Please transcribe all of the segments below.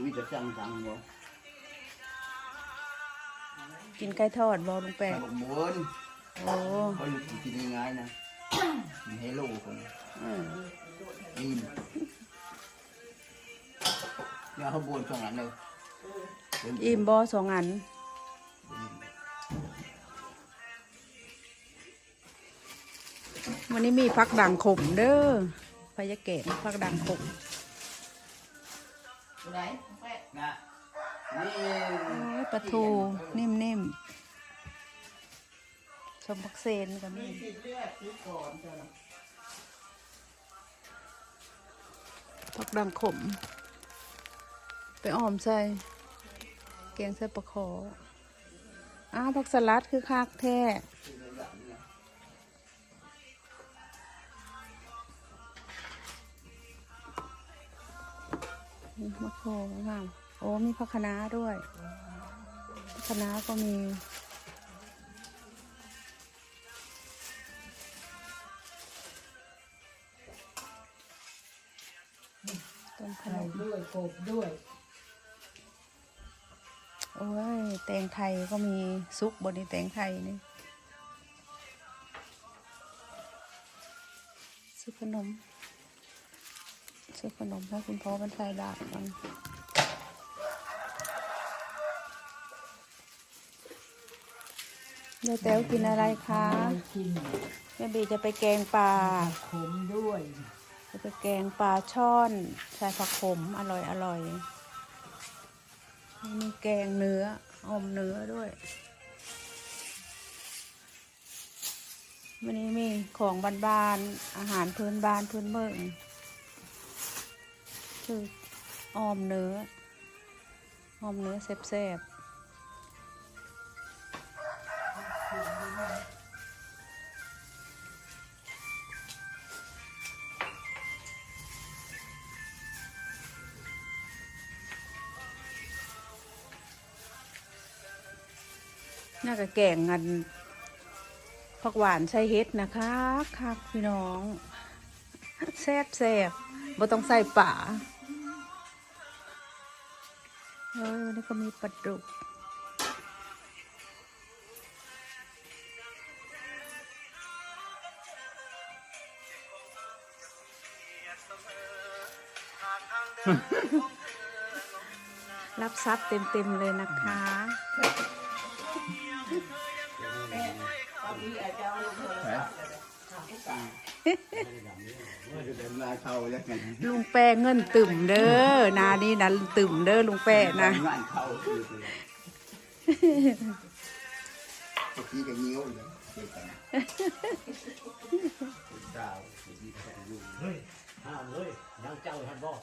มีแต่สั่งสั่งบ่กินไก่ทอดบ่ลุงแปะแต่บอกม้วนโอ้เขาอยู่กินง่ายๆนะมีเฮโลคนเอออิ่มเนี่ยเขาบวนสองอันเลยอิ่มบ่สองอันวันนี้มีพักด่างขมเด้อพายาเกตพักด่างขม ไหนแม่นะนี่โอ้ยปลาทูนิ่มๆชมพักเซนก็มีมีสิทธิ์เลือกซื้อก่อนจ้ะพักด่างขม ไปอ้อมใส่แกงใส่ปลาขออ้าวผักสลัดคือคักแท้นี่ มะโขงามโอ้มีผักคะน้าด้วยผักคะน้าก็มีต้นขไข่นมด้วยกบด้วยโอ้ยแตงไทยก็มีซุกบนนี้แตงไทยนี่ซื้อขนม ซื้อขนมให้คุณพ่อบรรทายดาบมันยายแต้วกินอะไรคะกินแม่บีจะไปแกงปลาขมด้วย จะไปแกงปลาช่อนใส่ผักขมอร่อยอร่อยมีแกงเนื้ออมเนื้อด้วยวันนี้มีของบ้านๆอาหารพื้นบ้านพื้นเมือง คือออมเนื้อออมเนื้อแซ่บๆน่าจะแกงกันผักหวานใส่เฮ็ดนะคะคักพี่น้องแซ่บแซ่บบ่ต้องใส่ป่า เออวันนี้ก็มีปลาดุกรับทรัพย์เต็ม ๆ เลยนะคะตอ นนี้อาจจะเอาลงโทรศัพท์เลยนะทำให้ตายว่าจะเป็นลายเขาแล้วกันลุงแป้เงินตึมเด้อนานี่นะตึมเด้อลุงแป้นะงานเขาคือไปเลยเมื่อกี้ก็ยิ้วเลยเด็กกันดาวเฮ้ยห้ามเลยยังเจ้าท่านบอก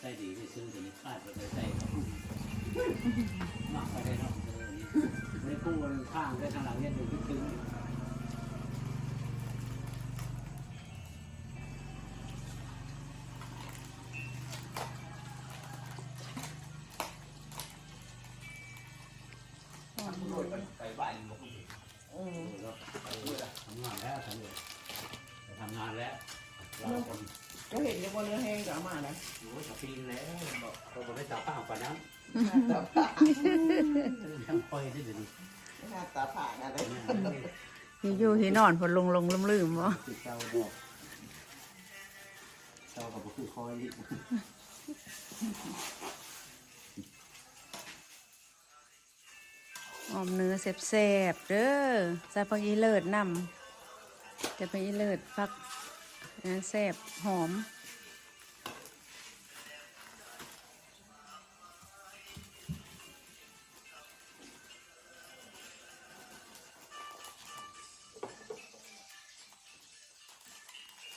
ใส่ดีที่ซื้อตัวนี้คาดไปใส่มากไปได้เนาะในกู้ข้างได้ทางหลังเนี่ยดูตึงไปบ้านบอกอืมทำงานแล้วทำงานแล้วเราคน ก็เห็นในบนเรือแห้งจะเอามานะโอ้ยปีนแล้วบอกเราบอกให้ตาป้าป่าน้ำทั้งคอยได้เดี๋ยวนี้หน้าตาผ่านอะไรหิอยู่หินอนผลลงลงลืมลืมๆบ่คือเจ้าบอกเจ้าก็คือคอยนี่ออมเนื้อแซ่บๆเด้อใส่ผักอีเลิศนำจะเป็นอีเลิศผักอั นนั้นแซ่บหอม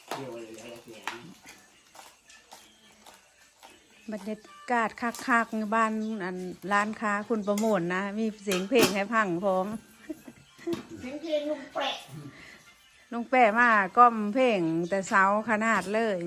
เที่ยวอะไรอะไรเที่ยวบรรยากาศคักๆบ้านอันร้านค้าคุณประโมทนะ มีเสียงเพลงให้พังพร้อม เสียงเพลงลุงแปะ ลุงแป้มาก้อมเพลงแต่เสาขนาดเลย